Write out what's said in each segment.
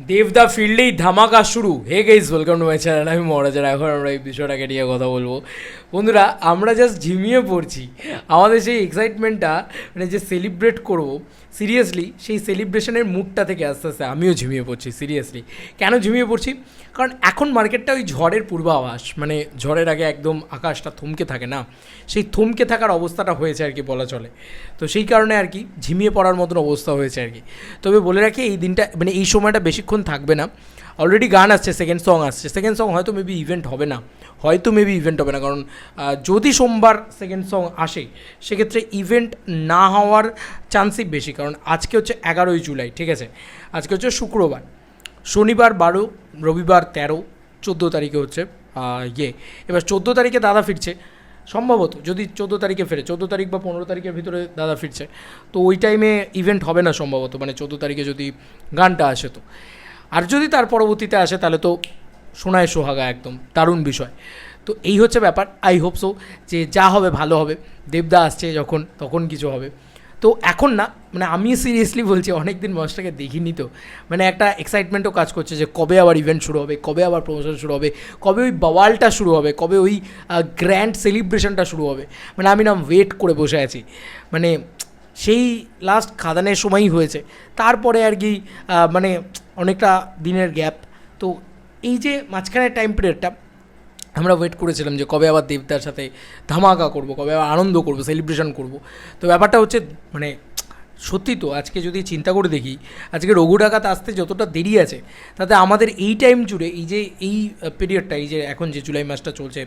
দেবদা ফিল্ডেই ধামাকা শুরু। Hey guys welcome to my channel আমি মহারাজার এখন আমরা এই বিষয়টাকে নিয়ে কথা বলব। বন্ধুরা, আমরা জাস্ট ঝিমিয়ে পড়ছি। আমাদের সেই এক্সাইটমেন্টটা মানে যে সেলিব্রেট করব সিরিয়াসলি সেই সেলিব্রেশনের মুডটা থেকে আস্তে আস্তে আমিও ঝিমিয়ে পড়ছি সিরিয়াসলি কেন ঝিমিয়ে পড়ছি? কারণ এখন মার্কেটটা ওই ঝড়ের পূর্বাভাস মানে ঝড়ের আগে একদম আকাশটা থমকে থাকে না। সেই থমকে থাকার অবস্থাটা হয়েছে আর কি বলা চলে। তো সেই কারণে আর কি ঝিমিয়ে পড়ার মতন অবস্থা হয়েছে আর কি। তবে বলে রাখি, এই দিনটা মানে এই সময়টা বেশিক্ষণ থাকবে না। অলরেডি গান আসছে সেকেন্ড সং আসছে। সেকেন্ড সং হয়তো মেবি ইভেন্ট হবে না। হয়তো মেবি ইভেন্ট হবে না। কারণ যদি সোমবার সেকেন্ড সং আসে, সেক্ষেত্রে ইভেন্ট না হওয়ার চান্সই বেশি। কারণ আজকে হচ্ছে এগারোই জুলাই, ঠিক আছে? আজকে হচ্ছে শুক্রবার। শনিবার বারো, রবিবার তেরো, চোদ্দ তারিখে হচ্ছে ইয়ে। এবার চোদ্দ তারিখে দাদা ফিরছে। সম্ভবত যদি চোদ্দ তারিখে ফেরে, চোদ্দ তারিখ বা পনেরো তারিখের ভিতরে দাদা ফিরছে, তো ওই টাইমে ইভেন্ট হবে না সম্ভবত। মানে চোদ্দ তারিখে যদি গানটা আসে তো। আর যদি তার পরবর্তীতে আসে, তাহলে তো সোনায় সোহাগা একদম, দারুণ বিষয়। তো এই হচ্ছে ব্যাপার আই হোপ সো যে যা হবে ভালো হবে, দেবদা আসছে যখন, তখন কিছু হবে। তো এখন না মানে আমি সিরিয়াসলি বলছি অনেক দিন মঞ্চটাকে দেখিনি তো মানে একটা এক্সাইটমেন্টও কাজ করছে যে কবে আবার ইভেন্ট শুরু হবে, কবে আবার প্রমোশন শুরু হবে, কবে ওই বাওয়ালটা শুরু হবে, কবে ওই গ্র্যান্ড সেলিব্রেশনটা শুরু হবে। মানে আমি না ওয়েট করে বসে আছি। মানে সেই লাস্ট খাদানের সময়ই হয়েছে। তারপরে আর কি মানে অনেকটা দিনের গ্যাপ। তো এই যে মাঝখানের টাইম পিরিয়ডটা আমরা ওয়েট করেছিলাম যে কবে আবার দেবদার সাথে ধামাকা করব, কবে আবার আনন্দ করব সেলিব্রেশন করব। তো ব্যাপারটা হচ্ছে মানে সত্যি তো, আজকে যদি চিন্তা করে দেখি, আজকে রঘু ডাকাত আসতে যতটা দেরি আছে, তাতে আমাদের এই টাইম জুড়ে এই যে এই পিরিয়ডটা এই যে এখন যে জুলাই মাসটা চলছে,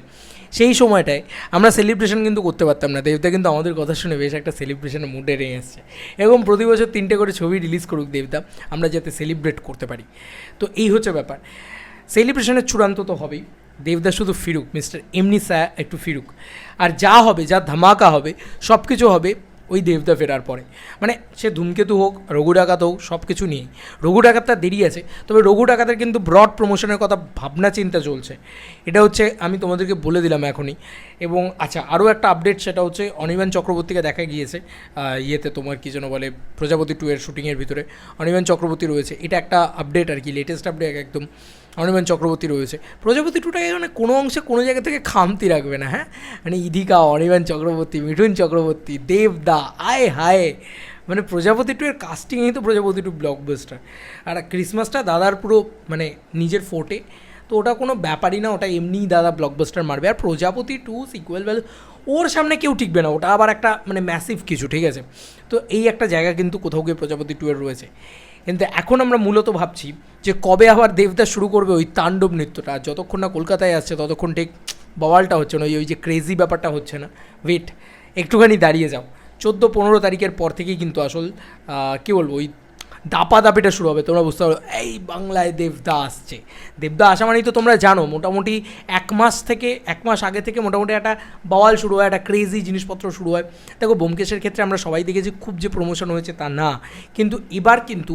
সেই সময়টায় আমরা সেলিব্রেশন কিন্তু করতে পারতাম না। দেবদা কিন্তু আমাদের কথা শুনে বেশ একটা সেলিব্রেশনের মুডে নিয়ে এসছে এবং প্রতি বছর তিনটে করে ছবি রিলিজ করুক দেবদা, আমরা যাতে সেলিব্রেট করতে পারি। তো এই হচ্ছে ব্যাপার। সেলিব্রেশনের চূড়ান্ত তো হবেই। দেবদা শুধু ফিরুক মিস্টার এমনি স্যা একটু ফিরুক। আর যা হবে, যা ধামাকা হবে সব কিছু হবে ওই দেবদা ফেরার পরে। মানে সে ধূমকেতু হোক, রঘু ডাকাত হোক সব কিছু নিয়ে রঘু ডাকাতটা দেরি আছে, তবে রঘু ডাকাতের কিন্তু ব্রড প্রমোশনের কথা ভাবনা চিন্তা চলছে। এটা হচ্ছে আমি তোমাদেরকে বলে দিলাম এখনই। এবং আচ্ছা আরও একটা আপডেট সেটা হচ্ছে অনির্বাণ চক্রবর্তীকে দেখা গিয়েছে ইয়েতে তোমার কী যেন বলে, প্রজাপতি টু এর শুটিংয়ের ভিতরে। অনির্বাণ চক্রবর্তী রয়েছে। এটা একটা আপডেট আর কি লেটেস্ট আপডেট একদম। অনির্বাণ চক্রবর্তী রয়েছে। প্রজাপতি টুটাকে মানে কোনো অংশে কোনো জায়গা থেকে খামতি রাখবে না হ্যাঁ? মানে ইদিকা অনির্বাণ চক্রবর্তী, মিঠুন চক্রবর্তী, দেবদা, আয় হায়! মানে প্রজাপতি টু এর কাস্টিংই তো প্রজাপতি টু ব্লকবাস্টার আর ক্রিসমাসটা দাদার পুরো মানে নিজের ফোটে, তো ওটা কোনো ব্যাপারই না, ওটা এমনিই দাদা ব্লকবাস্টার মারবে। আর প্রজাপতি টু সিকুয়েল ভ্যালু ওর সামনে কেউ টিকবে না, ওটা আবার একটা মানে ম্যাসিভ কিছু, ঠিক আছে? তো এই একটা জায়গা কিন্তু কোথাও গিয়ে প্রজাপতি টু এর রয়েছে। কিন্তু এখন আমরা মূলত ভাবছি যে কবে আবার দেবদাস শুরু করবে ওই তাণ্ডব নৃত্যটা। যতক্ষণ না কলকাতায় আসছে, ততক্ষণ ঠিক বওয়ালটা হচ্ছে না, ওই যে ক্রেজি ব্যাপারটা হচ্ছে না। ওয়েট একটুখানি দাঁড়িয়ে যাও। চোদ্দ, পনেরো তারিখের পর থেকেই কিন্তু আসল কী বলব, ওই দাপা দাপিটা শুরু হবে, তোমরা বুঝতে পারো। এই বাংলায় দেবদা আসছে দেবদা আসা মানেই তো তোমরা জানো, মোটামুটি এক মাস থেকে, এক মাস আগে থেকে মোটামুটি একটা বাওয়াল শুরু হয়, একটা ক্রেজি জিনিসপত্র শুরু হয়। দেখো বোমকেশের ক্ষেত্রে আমরা সবাই দেখেছি খুব যে প্রমোশন হয়েছে তা না। কিন্তু এবার কিন্তু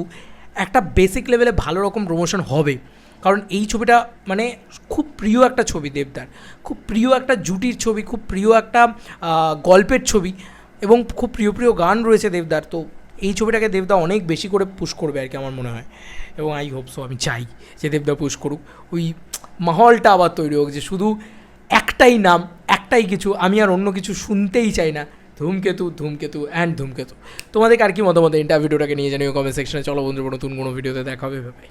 একটা বেসিক লেভেলে ভালো রকম প্রমোশন হবে। কারণ এই ছবিটা মানে খুব প্রিয় একটা ছবি দেবদার। খুব প্রিয় একটা জুটির ছবি, খুব প্রিয় একটা গল্পের ছবি এবং খুব প্রিয় প্রিয় গান রয়েছে দেবদার। তো এই ছবিটাকে দেবদা অনেক বেশি করে পুশ করবে আর কি আমার মনে হয়। এবং আই হোপ সো আমি চাই যে দেবদা পুশ করুক। ওই মহলটা আবার তৈরি হোক যে শুধু একটাই নাম, একটাই কিছু, আমি আর অন্য কিছু শুনতেই চাই না। ধূমকেতু ধূমকেতু অ্যান্ড ধূমকেতু। তোমাদের আর কি মতামত ইন্টারভিউটাকে নিয়ে জানিও কমেন্ট সেকশনে চলো বন্ধুরা, নতুন কোনো ভিডিওতে দেখা হবে ভাই